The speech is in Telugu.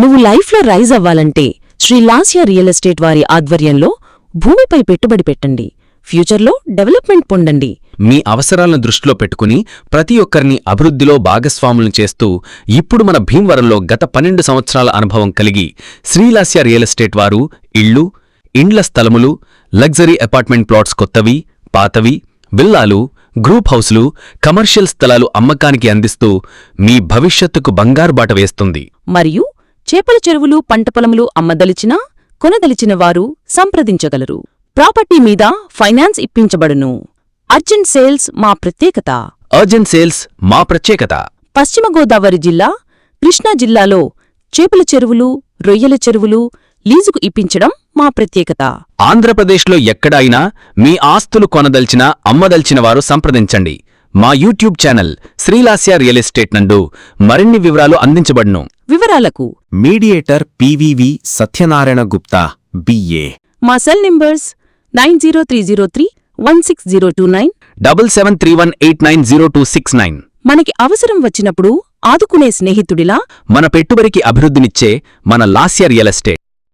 నువ్వు లైఫ్లో రైజ్ అవ్వాలంటే శ్రీ లాస్యా రియల్ ఎస్టేట్ వారి ఆధ్వర్యంలో భూమిపై పెట్టుబడి పెట్టండి. ఫ్యూచర్లో డెవలప్మెంట్ పొందండి. మీ అవసరాలను దృష్టిలో పెట్టుకుని ప్రతి ఒక్కరిని అభివృద్ధిలో భాగస్వాములను చేస్తూ ఇప్పుడు మన భీమవరంలో గత పన్నెండు సంవత్సరాల అనుభవం కలిగి శ్రీలాస్య రియల్ ఎస్టేట్ వారు ఇళ్ళు ఇండ్ల స్థలములు లగ్జరీ అపార్ట్మెంట్ ప్లాట్స్ కొత్తవి పాతవి విల్లాలు గ్రూప్ హౌస్లు కమర్షియల్ స్థలాలు అమ్మకానికి అందిస్తూ మీ భవిష్యత్తుకు బంగారు బాట వేస్తుంది. మరియు చేపల చెరువులు పంట పొలములు అమ్మదలిచినా కొనదలిచిన వారు సంప్రదించగలరు. ప్రాపర్టీ మీద ఫైనాన్స్ ఇప్పించబడును. అర్జెంట్ సేల్స్ మా ప్రత్యేకత. అర్జెంట్ సేల్స్ మా ప్రత్యేకత. పశ్చిమ గోదావరి జిల్లా కృష్ణా జిల్లాలో చేపల చెరువులు రొయ్యల చెరువులు లీజుకు ఇప్పించడం మా ప్రత్యేకత. ఆంధ్రప్రదేశ్లో ఎక్కడైనా మీ ఆస్తులు కొనదల్చిన అమ్మదల్చిన వారు సంప్రదించండి. మా YouTube channel Srilasya real estate నందు మరిన్ని వివరాలు అందించబడును. వివరాలకు mediator PVV Satyanarayana Gupta BA మా cell numbers nine zero three zero three one six zero two nine double seven three one eight nine zero two six nine. మనకి అవసరం వచ్చినప్పుడు ఆదుకునే స్నేహితుడిలా మన పెట్టుబడికి అభివృద్ధినిచ్చే మన లాస్య రియల్ ఎస్టేట్.